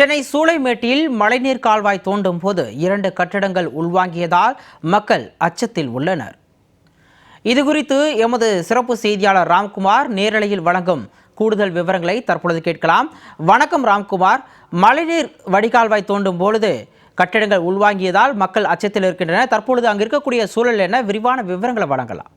சென்னை சூளைமேட்டில் மழைநீர் கால்வாய் தோண்டும் போது இரண்டு கட்டடங்கள் உள்வாங்கியதால் மக்கள் அச்சத்தில் உள்ளனர். இதுகுறித்து எமது சிறப்பு செய்தியாளர் ராம்குமார் நேரலையில் வழங்கும் கூடுதல் விவரங்களை தற்பொழுது கேட்கலாம். வணக்கம் ராம்குமார். மழைநீர் வடிகால்வாய் தோண்டும் பொழுது கட்டடங்கள் உள்வாங்கியதால் மக்கள் அச்சத்தில் இருக்கின்றன தற்பொழுது அங்கு இருக்கக்கூடிய சூழல் என்ன? விரிவான விவரங்களை வழங்கலாம்.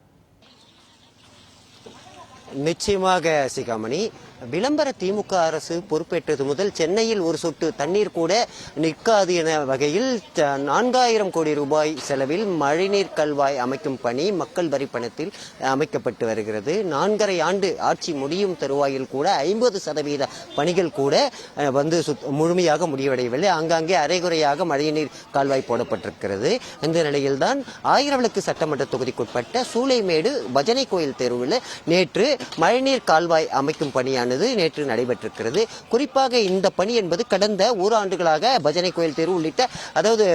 நிச்சயமாக சிகாமணி. விளம்பர திமுக அரசு பொறுப்பேற்றது முதல் சென்னையில் ஒரு சொட்டு தண்ணீர் கூட நிற்காது என வகையில் நான்காயிரம் கோடி ரூபாய் செலவில் மழைநீர் கல்வாய் அமைக்கும் பணி மக்கள் வரி பணத்தில் அமைக்கப்பட்டு வருகிறது. நான்கரை ஆண்டு ஆட்சி முடியும் தருவாயில் கூட ஐம்பது சதவீத பணிகள் கூட வந்து சுத்- முழுமையாக முடிவடையவில்லை. ஆங்காங்கே அரைகுறையாக மழைநீர் கால்வாய் போடப்பட்டிருக்கிறது. இந்த நிலையில்தான் ஆயிரவிளக்கு சட்டமன்ற தொகுதிக்குட்பட்ட சூளைமேடு பஜனை கோயில் தெருவில் நேற்று மழைநீர் கால்வாய் அமைக்கும் பணியான என்பது நேற்று நடைபெற்றிருக்கிறது. குறிப்பாக இந்த பணி என்பது கடந்த ஓராண்டுகளாக பஜனை கோயில் தெரு உள்ளிட்ட அதாவது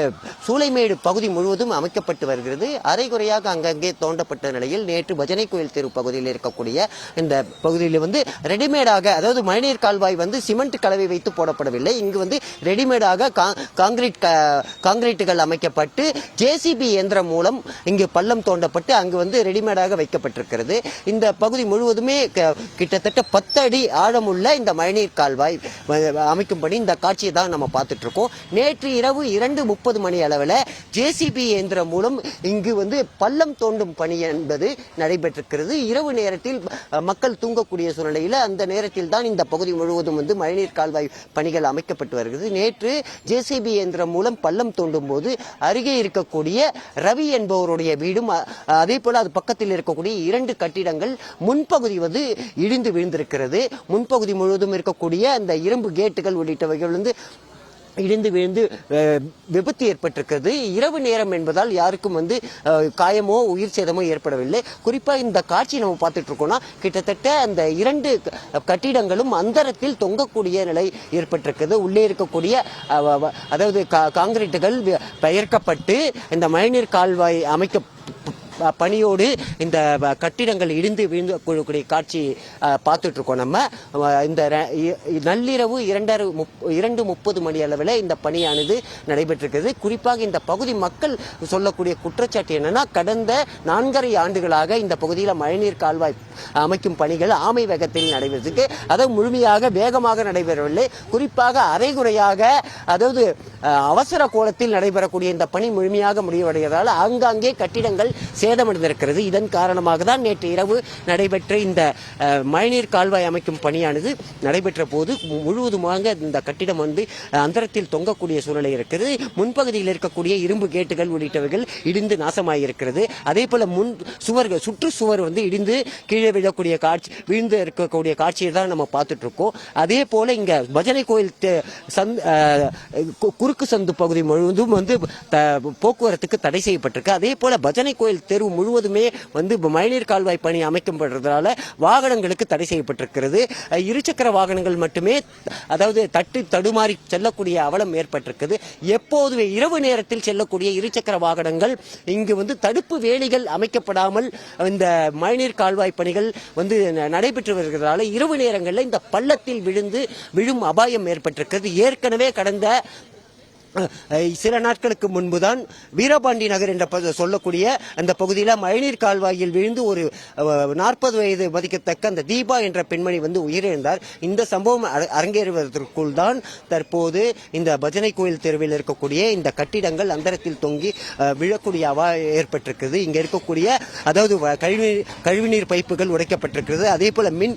சூளைமேடு பகுதி முழுவதும் அமைக்கப்பட்டு வருகிறது. அரைகுறையாக அங்கங்கே தோண்டப்பட்ட நிலையில் நேற்று பஜனை கோயில் தெரு பகுதியில் இருக்கக்கூடிய இந்த பகுதியில் வந்து ரெடிமேடாக அதாவது மழைநீர் கால்வாய் வந்து சிமெண்ட் கலவை வைத்து போடப்படவில்லை. இங்கு வந்து ரெடிமேடாக காங்கிரீட் காங்கிரீட்டுகள் அமைக்கப்பட்டு ஜேசிபி இயந்திரம் மூலம் இங்கு பள்ளம் தோண்டப்பட்டு அங்கு வந்து ரெடிமேடாக வைக்கப்பட்டிருக்கிறது. இந்த பகுதி முழுவதுமே கிட்டத்தட்ட பத்து அடி ஆழமுள்ள இந்த மழைநீர் கால்வாய் அமைக்கும் பணி இந்த காட்சியை தான் நம்ம பார்த்துட்டு இருக்கோம் நேற்று இரவு இரண்டு முப்பது மணி அளவில் ஜேசிபி இயந்திரம் மூலம் இங்கு வந்து பள்ளம் தோண்டும் பணி என்பது நடைபெற்றிருக்கிறது. இரவு நேரத்தில் மக்கள் தூங்கக்கூடிய சூழ்நிலையில் அந்த நேரத்தில் தான் இந்த பகுதி முழுவதும் வந்து மழைநீர் கால்வாய் பணிகள் அமைக்கப்பட்டு வருகிறது. நேற்று ஜேசிபி இயந்திரம் மூலம் பள்ளம் தோண்டும் போது அருகே இருக்கக்கூடிய ரவி என்பவருடைய வீடும் அதே போல அது பக்கத்தில் இருக்கக்கூடிய இரண்டு கட்டிடங்கள் முன்பகுதி வந்து இடிந்து விழுந்திருக்கிறது. முன்பகுதி முழுவதும் இருக்கக்கூடிய அந்த இரும்பு கேட்டுகள் உள்ளிட்டவைகள் வந்து இடிந்து விழுந்து விபத்து ஏற்பட்டிருக்கிறது. இரவு நேரம் என்பதால் யாருக்கும் வந்து காயமோ உயிர் சேதமோ ஏற்படவில்லை. குறிப்பா இந்த காட்சி நம்ம பார்த்துட்டு இருக்கோம்னா கிட்டத்தட்ட அந்த இரண்டு கட்டிடங்களும் அந்தரத்தில் தொங்கக்கூடிய நிலை ஏற்பட்டிருக்கிறது. உள்ளே இருக்கக்கூடிய அதாவது கா- காங்கிரீட்டுகள் பெயர்க்கப்பட்டு இந்த மழைநீர் கால்வாய் அமைக்க பணியோடு இந்த கட்டிடங்கள் இடிந்து விழுந்து கூடிய காட்சி பார்த்துட்டு இருக்கோம் நம்ம. இந்த நள்ளிரவு இரண்டரை முப்- இரண்டு முப்பது மணி அளவில் இந்த பணியானது நடைபெற்றிருக்கிறது. குறிப்பாக இந்த பகுதி மக்கள் சொல்லக்கூடிய குற்றச்சாட்டு என்னன்னா கடந்த நான்கரை ஆண்டுகளாக இந்த பகுதியில் மழைநீர் கால்வாய் அமைக்கும் பணிகள் ஆமை வேகத்தில் நடைபெற்றிருக்கு. அதாவது முழுமையாக வேகமாக நடைபெறவில்லை. குறிப்பாக அரைகுறையாக அதாவது அஹ், அவசர கோலத்தில் நடைபெறக்கூடிய இந்த பணி முழுமையாக முடிவடைகிறதால் ஆங்காங்கே கட்டிடங்கள் சேதமடைந்திருக்கிறது. இதன் காரணமாக தான் நேற்று இரவு நடைபெற்ற இந்த மழைநீர் கால்வாய் அமைக்கும் பணியானது நடைபெற்ற போது மு- முழுவதுமாக இந்த கட்டிடம் வந்து அந்தரத்தில் தொங்கக்கூடிய சூழ்நிலை இருக்கிறது. முன்பகுதியில் இருக்கக்கூடிய இரும்பு கேட்டுகள் உள்ளிட்டவைகள் இடிந்து நாசமாயிருக்கிறது. அதே போல முன் சுவர்கள் சுற்று சுவர் வந்து இடிந்து கீழே விழக்கூடிய காட்சி விழுந்து இருக்கக்கூடிய காட்சியை தான் நம்ம பார்த்துட்டு இருக்கோம் அதே போல இங்க பஜனை கோயில் சந்த் குறுக்கு சந்து பகுதி முழுவதும் வந்து த- போக்குவரத்துக்கு தடை செய்யப்பட்டிருக்கு. அதே போல பஜனை கோயில் தெரு முழுவதுமே வந்து மழைநீர் கால்வாய் பணி அமைக்கப்படுறதுனால வாகனங்களுக்கு தடை செய்யப்பட்டிருக்கிறது. இருசக்கர வாகனங்கள் மட்டுமே அதாவது தட்டு தடுமாறி செல்லக்கூடிய அவலம் ஏற்பட்டிருக்குது எப்போதுமே இரவு நேரத்தில் செல்லக்கூடிய இருசக்கர வாகனங்கள் இங்கு வந்து தடுப்பு வேலிகள் அமைக்கப்படாமல் இந்த மழைநீர் கால்வாய் பணிகள் வந்து நடைபெற்று வருகிறதால இரவு நேரங்களில் இந்த பள்ளத்தில் விழுந்து விழும் அபாயம் ஏற்பட்டிருக்கிறது. ஏற்கனவே கடந்த சில நாட்களுக்கு முன்புதான் வீரபாண்டி நகர் என்ற சொல்லக்கூடிய அந்த பகுதியில் மழைநீர் கால்வாயில் விழுந்து ஒரு நாற்பது வயது மதிக்கத்தக்க அந்த தீபா என்ற பெண்மணி வந்து உயிரிழந்தார். இந்த சம்பவம் அரங்கேறுவதற்குள் தான் தற்போது இந்த பஜனை கோயில் தெருவில் இருக்கக்கூடிய இந்த கட்டிடங்கள் அந்தரத்தில் தொங்கி விழக்கூடிய அவா ஏற்பட்டிருக்கிறது. இங்கே இருக்கக்கூடிய அதாவது வ- கழிவுநீர் கழிவுநீர் பைப்புகள் உடைக்கப்பட்டிருக்கிறது. அதே போல மின்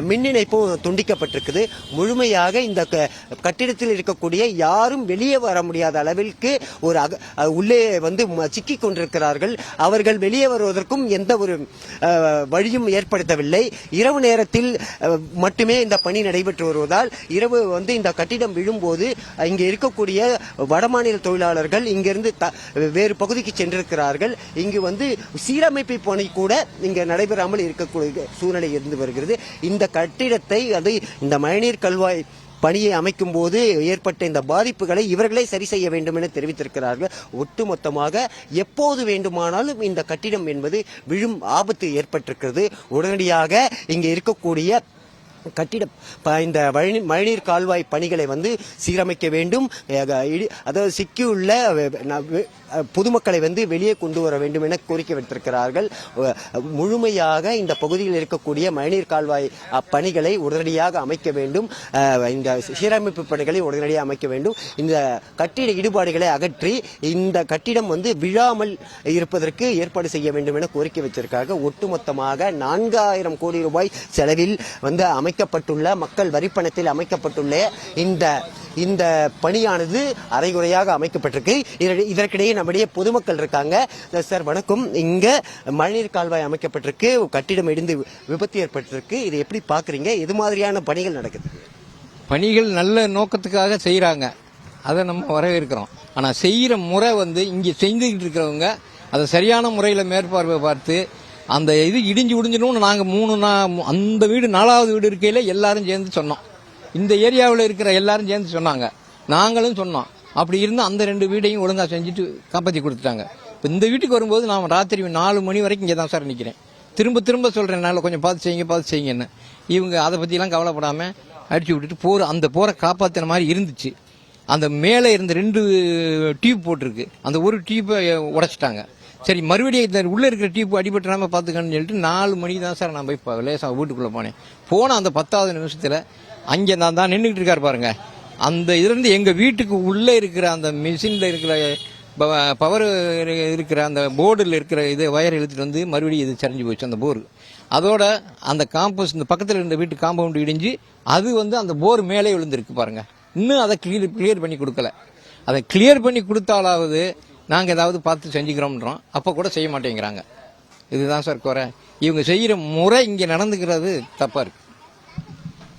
மின் இணைப்பும் துண்டிக்கப்பட்டிருக்குது. முழுமையாக இந்த க- கட்டிடத்தில் இருக்கக்கூடிய யாரும் வெளியே வர முடியாத அளவிற்கு ஒரு அக- உள்ளே வந்து சிக்கிக் கொண்டிருக்கிறார்கள். அவர்கள் வெளியே வருவதற்கும் எந்த ஒரு வழியும் ஏற்படுத்தவில்லை. இரவு நேரத்தில் மட்டுமே இந்த பணி நடைபெற்று வருவதால் இரவு வந்து இந்த கட்டிடம் விழும்போது இங்கே இருக்கக்கூடிய வடமாநில தொழிலாளர்கள் இங்கிருந்து த- வேறு பகுதிக்கு சென்றிருக்கிறார்கள். இங்கு வந்து சீரமைப்பு பணி கூட இங்கே நடைபெறாமல் இருக்கக்கூடிய சூழ்நிலை இருந்து வருகிறது. இந்த கட்டிடத்தை அது இந்த மழைநீர் கல்வாய் பணியை அமைக்கும் போது ஏற்பட்ட இந்த பாதிப்புகளை இவர்களே சரி செய்ய வேண்டும் என தெரிவித்திருக்கிறார்கள். ஒட்டுமொத்தமாக எப்போது வேண்டுமானாலும் இந்த கட்டிடம் என்பது விழும் ஆபத்து ஏற்பட்டிருக்கிறது. உடனடியாக இங்கே இருக்கக்கூடிய கட்டிட ப- இந்த வழி- மழைநீர் கால்வாய் பணிகளை வந்து சீரமைக்க வேண்டும். இடி- அதாவது சிக்கியுள்ள பொதுமக்களை வந்து வெளியே கொண்டு வர வேண்டும் என கோரிக்கை விடுத்திருக்கிறார்கள். முழுமையாக இந்த பகுதியில் இருக்கக்கூடிய மழைநீர் கால்வாய் அப்பணிகளை உடனடியாக அமைக்க வேண்டும். இந்த சீரமைப்பு பணிகளை உடனடியாக அமைக்க வேண்டும். இந்த கட்டிட இடுபாடுகளை அகற்றி இந்த கட்டிடம் வந்து விழாமல் இருப்பதற்கு ஏற்பாடு செய்ய வேண்டும் என கோரிக்கை வச்சிருக்காங்க ஒட்டுமொத்தமாக நான்காயிரம் கோடி ரூபாய் செலவில் வந்து அமைக்கப்பட்டுள்ள மக்கள் வரிப்பணத்தில் அமைக்கப்பட்டுள்ள இந்த இந்த பணியானது அரைகுறையாக அமைக்கப்பட்டிருக்கு. இதற்கிடையே நம்முடைய பொதுமக்கள் இருக்காங்க. சார் வணக்கம். இங்க மழைநீர் கால்வாய் அமைக்கப்பட்டிருக்கு. கட்டிடம் இடிந்து விபத்து ஏற்பட்டிருக்கு. இதை எப்படி பாக்குறீங்க? எது மாதிரியான பணிகள் நடக்குது? பணிகள் நல்ல நோக்கத்துக்காக செய்கிறாங்க அதை நம்ம வரவேற்கிறோம். ஆனால் செய்கிற முறை வந்து இங்கே செஞ்சுக்கிட்டு இருக்கிறவங்க அதை சரியான முறையில் மேற்பார்வை பார்த்து அந்த இது இடிஞ்சு இடிஞ்சிடும்னு நாங்கள் மூணு நா அந்த வீடு நாலாவது வீடு இருக்கையில் எல்லாரும் சேர்ந்து சொன்னோம். இந்த ஏரியாவில் இருக்கிற எல்லாரும் சேர்ந்து சொன்னாங்க. நாங்களும் சொன்னோம். அப்படி இருந்து அந்த ரெண்டு வீடையும் ஒழுங்காக செஞ்சுட்டு காப்பாற்றி கொடுத்துட்டாங்க. இப்போ இந்த வீட்டுக்கு வரும்போது நான் ராத்திரி நாலு மணி வரைக்கும் இங்கே தான் சார் நிற்கிறேன் திரும்ப திரும்ப சொல்கிறேன் நல்லா கொஞ்சம் பார்த்து செய்யுங்க பார்த்து செய்யுங்கன்னு. இவங்க அதை பற்றிலாம் கவலைப்படாமல் அடித்து விட்டுட்டு போகிற அந்த போரை காப்பாற்றின மாதிரி இருந்துச்சு. அந்த மேலே இருந்த ரெண்டு டியூப் போட்டிருக்கு. அந்த ஒரு டியூப்பை உடைச்சிட்டாங்க. சரி மறுபடியும் இந்த உள்ளே இருக்கிற டியூப் அடிபட்டுறாமல் பார்த்துக்கணும்னு சொல்லிட்டு நாலு மணிக்கு தான் சார் நான் போய் இப்போ லேசாக வீட்டுக்குள்ளே போனேன். போன அந்த பத்தாவது நிமிஷத்தில் அங்கே நான் தான் நின்றுக்கிட்டு இருக்கார் பாருங்க. அந்த இதுலேருந்து எங்கள் வீட்டுக்கு உள்ளே இருக்கிற அந்த மிஷினில் இருக்கிற பவர் இருக்கிற அந்த போர்டில் இருக்கிற இது வயர் இழுத்துட்டு வந்து மறுபடியும் இது சரிஞ்சு போச்சு அந்த போர் அதோட அந்த காம்பஸ் இந்த பக்கத்தில் இருந்த வீட்டு காம்பவுண்டு இடிஞ்சு அது வந்து அந்த போர் மேலே விழுந்திருக்கு பாருங்க. இன்னும் அதை கிளியர் கிளியர் பண்ணி கொடுக்கல. அதை கிளியர் பண்ணி கொடுத்தாலாவது நாங்கள் ஏதாவது பார்த்து செஞ்சுக்கிறோம்ன்றோம். அப்போ கூட செய்ய மாட்டேங்கிறாங்க. இதுதான் சார் குறை. இவங்க செய்கிற முறை இங்கே நடந்துக்கிறது தப்பாக இருக்குது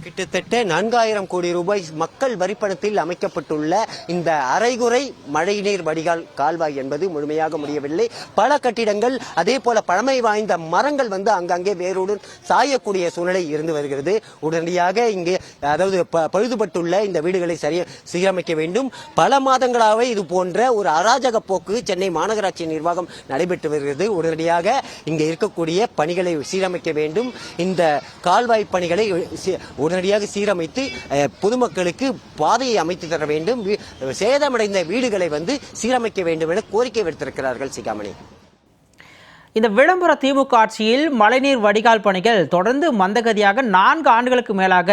கிட்டத்தட்ட நான்காயிரம் கோடி ரூபாய் மக்கள் வரிப்பணத்தில் அமைக்கப்பட்டுள்ள இந்த அரைகுறை மழைநீர் வடிகால் கால்வாய் என்பது முழுமையாக முடியவில்லை. பல கட்டிடங்கள் அதே போல பழமை வாய்ந்த மரங்கள் வந்து அங்கங்கே வேரோடு சாயக்கூடிய சூழ்நிலை இருந்து வருகிறது. உடனடியாக இங்கே அதாவது ப- பழுதுபட்டுள்ள இந்த வீடுகளை சரிய சீரமைக்க வேண்டும். பல மாதங்களாகவே இது போன்ற ஒரு அராஜக போக்கு சென்னை மாநகராட்சி நிர்வாகம் நடைபெற்று வருகிறது. உடனடியாக இங்கே இருக்கக்கூடிய பணிகளை சீரமைக்க வேண்டும். இந்த கால்வாய் பணிகளை சி- உடனடியாக சீரமைத்து பொதுமக்களுக்கு பாதையை அமைத்து தர வேண்டும். சேதமடைந்த வீடுகளை வந்து சீரமைக்க வேண்டும் என கோரிக்கை விடுத்திருக்கிறார்கள் சிகாமணி. இந்த விளம்பர திமுக ஆட்சியில் மழைநீர் வடிகால் பணிகள் தொடர்ந்து மந்தகதியாக நான்கு ஆண்டுகளுக்கு மேலாக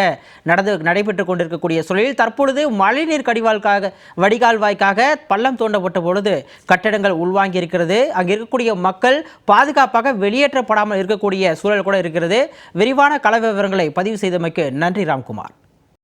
நடந்து நடைபெற்று கொண்டிருக்கக்கூடிய சூழலில் தற்பொழுது மழைநீர் கடிவால்காக வடிகால் வாய்க்காக பள்ளம் தோண்டப்பட்ட பொழுது கட்டடங்கள் உள்வாங்கி இருக்கிறது அங்கே இருக்கக்கூடிய மக்கள் பாதுகாப்பாக வெளியேற்றப்படாமல் இருக்கக்கூடிய சூழல் கூட இருக்கிறது. விரிவான கள விவரங்களை பதிவு செய்தமைக்கு நன்றி ராம்குமார்.